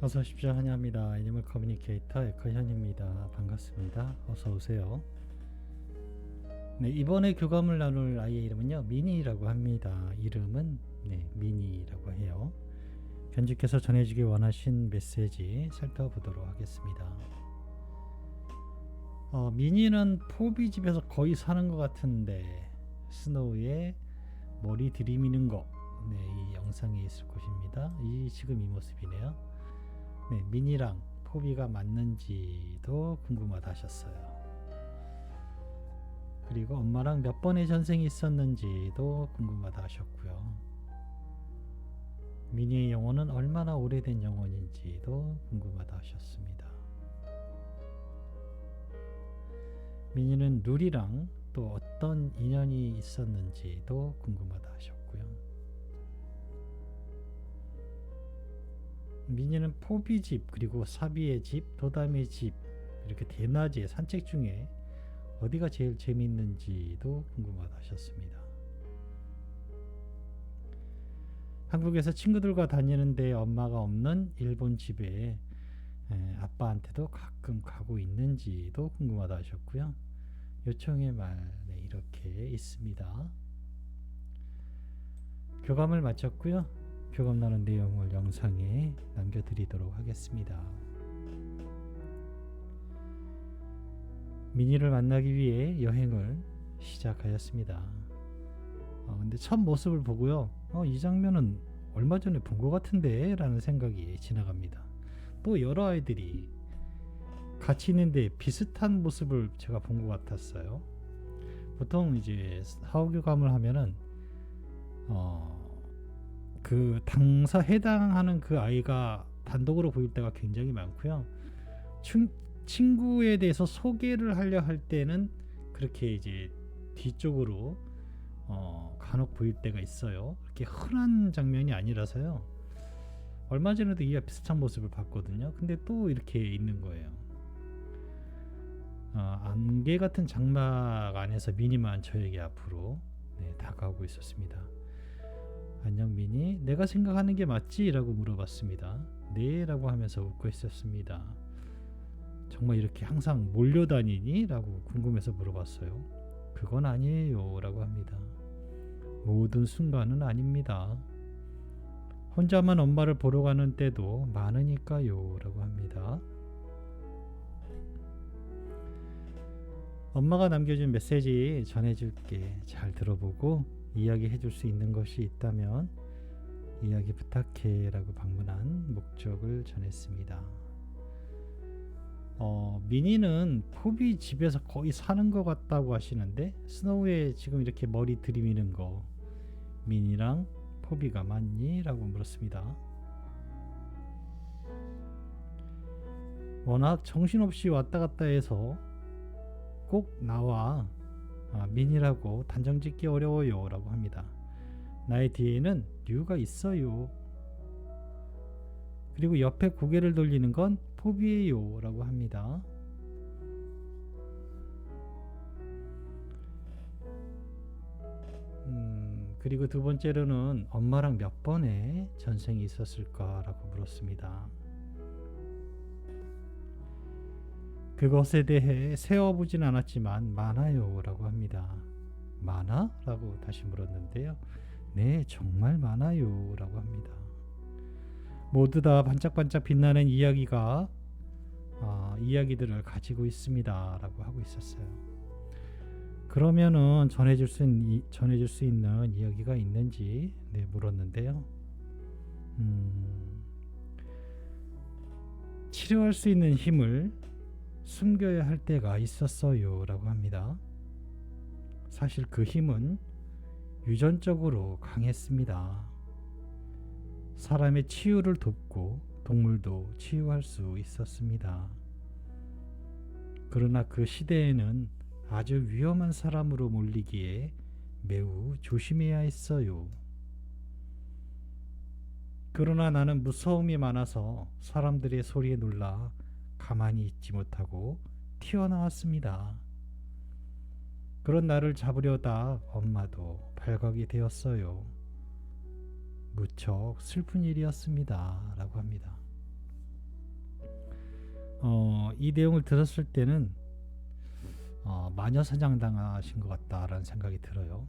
어서 오십시오 한야입니다. 애니멀 커뮤니케이터 에커현입니다. 반갑습니다. 어서 오세요. 네 이번에 교감을 나눌 아이의 이름은요 미니라고 합니다. 이름은 네 미니라고 해요. 견주께서 전해주기 원하신 메시지 살펴보도록 하겠습니다. 어, 미니는 포비 집에서 거의 사는 것 같은데 스노우의 머리 들이미는 거. 네, 이 영상에 있을 것입니다. 이 지금 이 모습이네요. 네, 미니랑 포비가 맞는지도 궁금하다 하셨어요. 그리고 엄마랑 몇 번의 전생이 있었는지도 궁금하다 하셨고요. 미니의 영혼은 얼마나 오래된 영혼인지도 궁금하다 하셨습니다. 미니는 룰이랑 또 어떤 인연이 있었는지도 궁금하다 하셨고 미니는 포비 집 그리고 사비의 집, 도담의 집 이렇게 대낮에 산책 중에 어디가 제일 재미있는지도 궁금하다 하셨습니다. 한국에서 친구들과 다니는데 엄마가 없는 일본 집에 에, 아빠한테도 가끔 가고 있는지도 궁금하다 하셨고요. 요청의 말 네, 이렇게 있습니다. 교감을 마쳤고요. 교감 나눈 내용을 영상에 남겨드리도록 하겠습니다. 미니를 만나기 위해 여행을 시작하였습니다. 어, 근데 첫 모습을 보고요. 어, 이 장면은 얼마 전에 본 것 같은데 라는 생각이 지나갑니다. 또 여러 아이들이 같이 있는데 비슷한 모습을 제가 본 것 같았어요. 보통 이제 사후교감을 하면은 어, 그 당사 해당하는 그 아이가 단독으로 보일 때가 굉장히 많고요. 친, 친구에 대해서 소개를 하려 할 때는 그렇게 이제 뒤쪽으로 어, 간혹 보일 때가 있어요. 그렇게 흔한 장면이 아니라서요. 얼마 전에도 이와 비슷한 모습을 봤거든요. 근데 또 이렇게 있는 거예요. 어, 안개 같은 장막 안에서 미니만 저에게 앞으로 네, 다가오고 있었습니다. 안녕 미니, 내가 생각하는 게 맞지? 라고 물어봤습니다. 네 라고 하면서 웃고 있었습니다. 정말 이렇게 항상 몰려다니니? 라고 궁금해서 물어봤어요. 그건 아니에요 라고 합니다. 모든 순간은 아닙니다. 혼자만 엄마를 보러 가는 때도 많으니까요 라고 합니다. 엄마가 남겨준 메시지 전해줄게. 잘 들어보고 이야기해 줄 수 있는 것이 있다면 이야기 부탁해 라고 방문한 목적을 전했습니다. 어, 미니는 포비 집에서 거의 사는 것 같다고 하시는데 스노우에 지금 이렇게 머리 들이미는 거 미니랑 포비가 맞니? 라고 물었습니다. 워낙 정신없이 왔다 갔다 해서 꼭 나와 아, 미니라고 단정 짓기 어려워요 라고 합니다. 나의 뒤에는 류가 있어요. 그리고 옆에 고개를 돌리는 건 포비예요 라고 합니다. 음, 그리고 두 번째로는 엄마랑 몇 번의 전생이 있었을까라고 물었습니다. 그것에 대해 세어보진 않았지만 많아요 라고 합니다. 많아? 라고 다시 물었는데요. 네, 정말 많아요 라고 합니다. 모두 다 반짝반짝 빛나는 이야기가 어, 이야기들을 가지고 있습니다 라고 하고 있었어요. 그러면은 전해줄 수, 있는, 전해줄 수 있는 이야기가 있는지 네, 물었는데요. 음, 치료할 수 있는 힘을 숨겨야 할 때가 있었어요 라고 합니다. 사실 그 힘은 유전적으로 강했습니다. 사람의 치유를 돕고 동물도 치유할 수 있었습니다. 그러나 그 시대에는 아주 위험한 사람으로 몰리기에 매우 조심해야 했어요. 그러나 나는 무서움이 많아서 사람들의 소리에 놀라 가만히 있지 못하고 튀어나왔습니다. 그런 나를 잡으려다 엄마도 발각이 되었어요. 무척 슬픈 일이었습니다. 라고 합니다. 어, 이 내용을 들었을 때는 어, 마녀 사장 당하신 것 같다라는 생각이 들어요.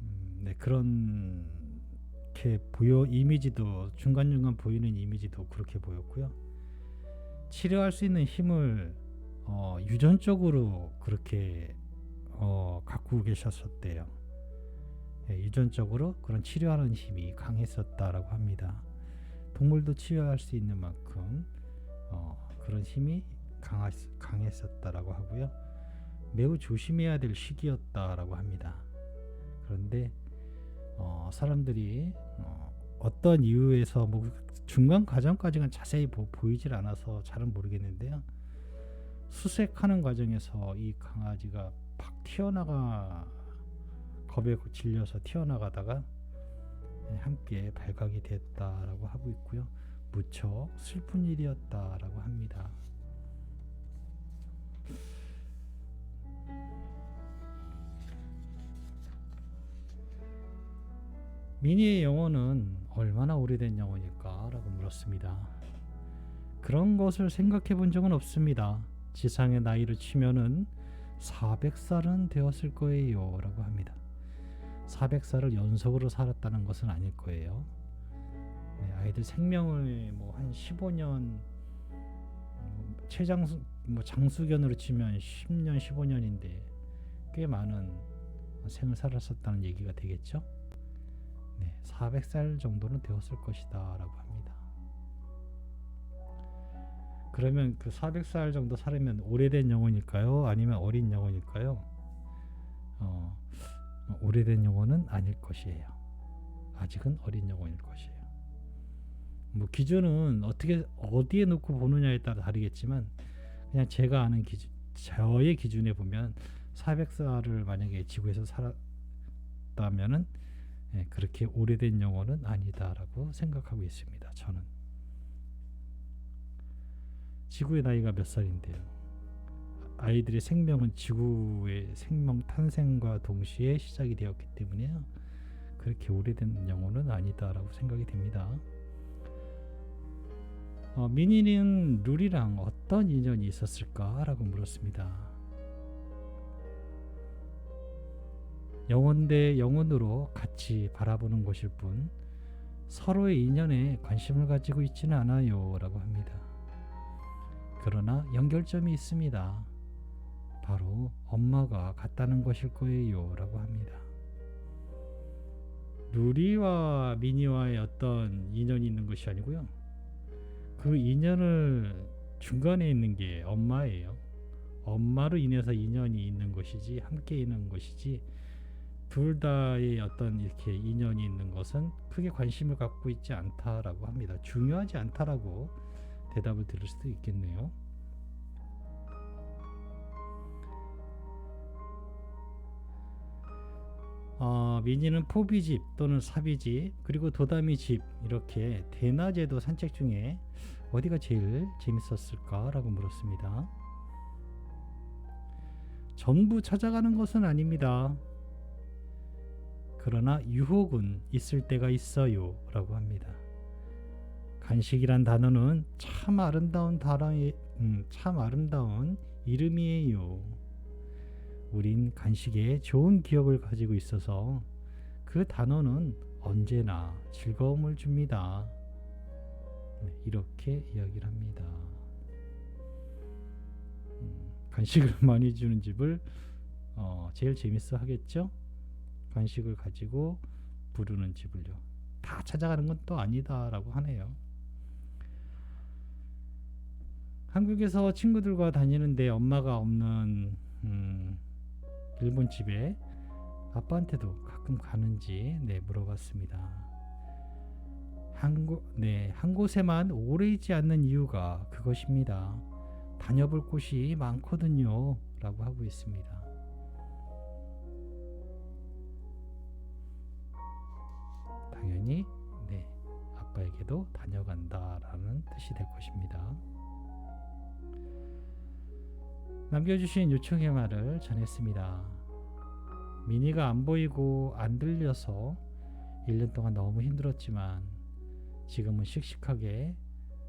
음, 네 그런 게 보여 이미지도 중간 중간 보이는 이미지도 그렇게 보였고요. 치료할 수 있는 힘을 어, 유전적으로 그렇게 어, 갖고 계셨었대요. 예, 유전적으로 그런 치료하는 힘이 강했었다라고 합니다. 동물도 치료할 수 있는 만큼 어, 그런 힘이 강하, 강했었다라고 하고요. 매우 조심해야 될 시기였다라고 합니다. 그런데 어, 사람들이 어, 어떤 이유에서 뭐 중간 과정까지는 자세히 보, 보이질 않아서 잘은 모르겠는데요. 수색하는 과정에서 이 강아지가 팍 튀어나가 겁에 질려서 튀어나가다가 함께 발각이 됐다라고 하고 있고요. 무척 슬픈 일이었다라고 합니다. 미니의 영혼은 얼마나 오래된 영혼일까? 라고 물었습니다. 그런 것을 생각해 본 적은 없습니다. 지상의 나이로 치면은 400살은 되었을 거예요. 라고 합니다. 400살을 연속으로 살았다는 것은 아닐 거예요. 네, 아이들 생명을 뭐 한 15년 최장수 뭐 장수견으로 치면 10년 15년인데 꽤 많은 생을 살았었다는 얘기가 되겠죠. 네, 400살 정도는 되었을 것이다 라고 합니다. 그러면 그 400살 정도 살으면 오래된 영혼일까요? 아니면 어린 영혼일까요? 어, 오래된 영혼은 아닐 것이에요. 아직은 어린 영혼일 것이에요. 뭐 기준은 어떻게 어디에 놓고 보느냐에 따라 다르겠지만 그냥 제가 아는 기준 저의 기준에 보면 400살을 만약에 지구에서 살았다면은 예, 그렇게 오래된 영혼은 아니다라고 생각하고 있습니다. 저는 지구의 나이가 몇 살인데요. 아이들의 생명은 지구의 생명 탄생과 동시에 시작이 되었기 때문에요. 그렇게 오래된 영혼은 아니다라고 생각이 됩니다. 어, 미니는 룰이랑 어떤 인연이 있었을까라고 물었습니다. 영혼 대 영혼으로 같이 바라보는 것일 뿐 서로의 인연에 관심을 가지고 있지는 않아요. 라고 합니다. 그러나 연결점이 있습니다. 바로 엄마가 같다는 것일 거예요. 라고 합니다. 루리와 미니와의 어떤 인연이 있는 것이 아니고요. 그 인연을 중간에 있는 게 엄마예요. 엄마로 인해서 인연이 있는 것이지 함께 있는 것이지 둘 다의 어떤 이렇게 인연이 있는 것은 크게 관심을 갖고 있지 않다라고 합니다. 중요하지 않다라고 대답을 들을 수도 있겠네요. 어, 미니는 포비집 또는 사비집 그리고 도다미집 이렇게 대낮에도 산책 중에 어디가 제일 재밌었을까라고 물었습니다. 전부 찾아가는 것은 아닙니다. 그러나 유혹은 있을 때가 있어요. 라고 합니다. 간식이란 단어는 참 아름다운 단어의, 음, 참 아름다운 이름이에요. 우린 간식에 좋은 기억을 가지고 있어서 그 단어는 언제나 즐거움을 줍니다. 네, 이렇게 이야기를 합니다. 음, 간식을 많이 주는 집을 어, 제일 재밌어 하겠죠? 간식을 가지고 부르는 집을요. 다 찾아가는 건 또 아니다라고 하네요. 한국에서 친구들과 다니는데 엄마가 없는 음, 일본 집에 아빠한테도 가끔 가는지 네 물어봤습니다. 한, 곳, 네, 한 곳에만 오래 있지 않는 이유가 그것입니다. 다녀볼 곳이 많거든요. 라고 하고 있습니다. 당연히 네, 아빠에게도 다녀간다라는 뜻이 될 것입니다. 남겨주신 요청의 말을 전했습니다. 미니가 안 보이고 안 들려서 1년 동안 너무 힘들었지만 지금은 씩씩하게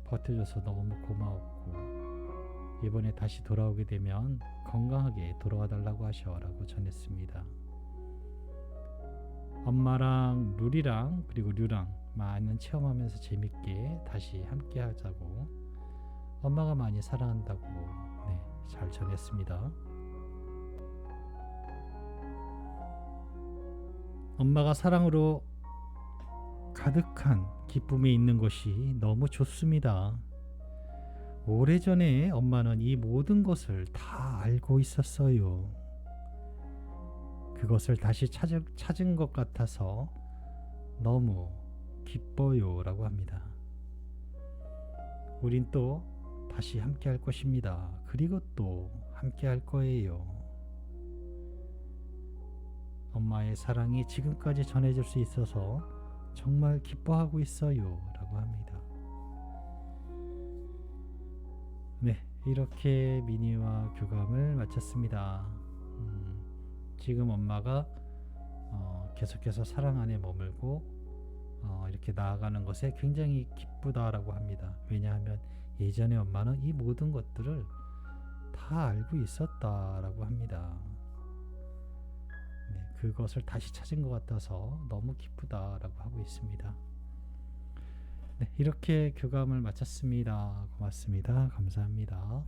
버텨줘서 너무 고마웠고 이번에 다시 돌아오게 되면 건강하게 돌아와 달라고 하셔라고 전했습니다. 엄마랑 룰이랑 그리고 류랑 많은 체험하면서 재밌게 다시 함께 하자고 엄마가 많이 사랑한다고 네, 잘 전했습니다. 엄마가 사랑으로 가득한 기쁨이 있는 것이 너무 좋습니다. 오래전에 엄마는 이 모든 것을 다 알고 있었어요. 그것을 다시 찾을, 찾은 것 같아서 너무 기뻐요. 라고 합니다. 우린 또 다시 함께 할 것입니다. 그리고 또 함께 할 거예요. 엄마의 사랑이 지금까지 전해질 수 있어서 정말 기뻐하고 있어요. 라고 합니다. 네, 이렇게 미니와 교감을 마쳤습니다. 음, 지금 엄마가 어, 계속해서 사랑 안에 머물고 어, 이렇게 나아가는 것에 굉장히 기쁘다라고 합니다. 왜냐하면 예전에 엄마는 이 모든 것들을 다 알고 있었다라고 합니다. 네, 그것을 다시 찾은 것 같아서 너무 기쁘다라고 하고 있습니다. 네, 이렇게 교감을 마쳤습니다. 고맙습니다. 감사합니다.